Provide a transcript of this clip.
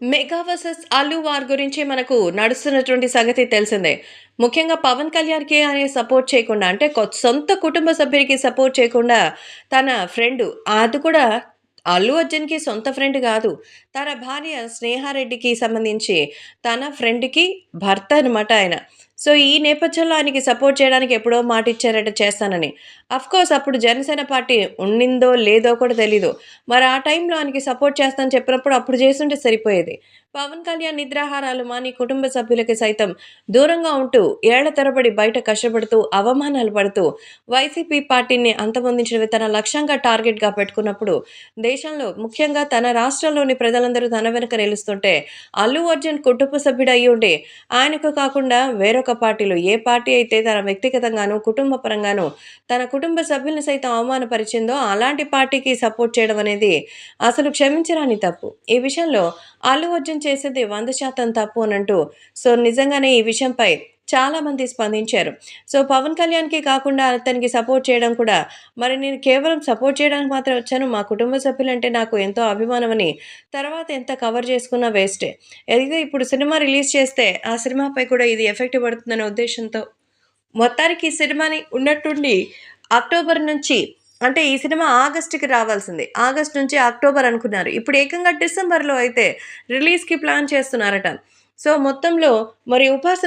Mega versus Allu war గురించి మనకు నడుస్తున్నటువంటి సంగతి తెలిసిందే. ముఖ్యంగా పవన్ కళ్యాణ్కి అనే సపోర్ట్ చేయకుండా అంటే సొంత కుటుంబ సభ్యుడికి సపోర్ట్ చేయకుండా తన ఫ్రెండ్ అది కూడా అల్లు అర్జున్కి సొంత ఫ్రెండ్ కాదు. తన భార్య స్నేహారెడ్డికి సంబంధించి తన ఫ్రెండ్కి భర్త అనమాట ఆయన. సో ఈ నేపథ్యంలో ఆయనకి సపోర్ట్ చేయడానికి ఎప్పుడో మాట ఇచ్చారట చేస్తానని కోర్స్ అప్పుడు జనసేన పార్టీ ఉండిందో లేదో కూడా తెలీదు. మరి ఆ టైంలో ఆయనకి సపోర్ట్ చేస్తానని చెప్పినప్పుడు అప్పుడు చేస్తుంటే సరిపోయేది. పవన్ కళ్యాణ్ నిద్రాహారాలు మాని కుటుంబ సభ్యులకి సైతం దూరంగా ఉంటూ ఏళ్ళ తరబడి బయట కష్టపడుతూ అవమానాలు పడుతూ వైసీపీ పార్టీని అంతమొందించడమే తన లక్ష్యంగా టార్గెట్గా పెట్టుకున్నప్పుడు దేశంలో ముఖ్యంగా తన రాష్ట్రంలోని ప్రజలందరూ తన వెనుక నిలుస్తుంటే అల్లు అర్జున్ కుటుంబ సభ్యుడు అయి ఉండి ఆయనకు కాకుండా వేరొక పార్టీలో ఏ పార్టీ అయితే తన వ్యక్తిగతంగానూ కుటుంబ పరంగానూ తన కుటుంబ సభ్యులను సైతం అవమానపరిచిందో అలాంటి పార్టీకి సపోర్ట్ చేయడం అనేది అసలు క్షమించరాని తప్పు. ఈ విషయంలో అల్లు అర్జున్ చేసేది వంద శాతం తప్పు అని అంటూ సో నిజంగానే ఈ విషయంపై చాలా మంది స్పందించారు. సో పవన్ కళ్యాణ్కి కాకుండా అతనికి సపోర్ట్ చేయడం కూడా మరి నేను కేవలం సపోర్ట్ చేయడానికి మాత్రం వచ్చాను. మా కుటుంబ సభ్యులంటే నాకు ఎంతో అభిమానమని తర్వాత ఎంత కవర్ చేసుకున్నా వేస్టే. అయితే ఇప్పుడు సినిమా రిలీజ్ చేస్తే ఆ సినిమాపై కూడా ఇది ఎఫెక్ట్ పడుతుందనే ఉద్దేశంతో మొత్తానికి ఈ సినిమాని ఉన్నట్టుండి అక్టోబర్ నుంచి అంటే ఈ సినిమా ఆగస్టుకి రావాల్సింది. ఆగస్ట్ నుంచి అక్టోబర్ అనుకున్నారు. ఇప్పుడు ఏకంగా డిసెంబర్లో అయితే రిలీజ్కి ప్లాన్ చేస్తున్నారట. సో మొత్తంలో మరి ఉపాసన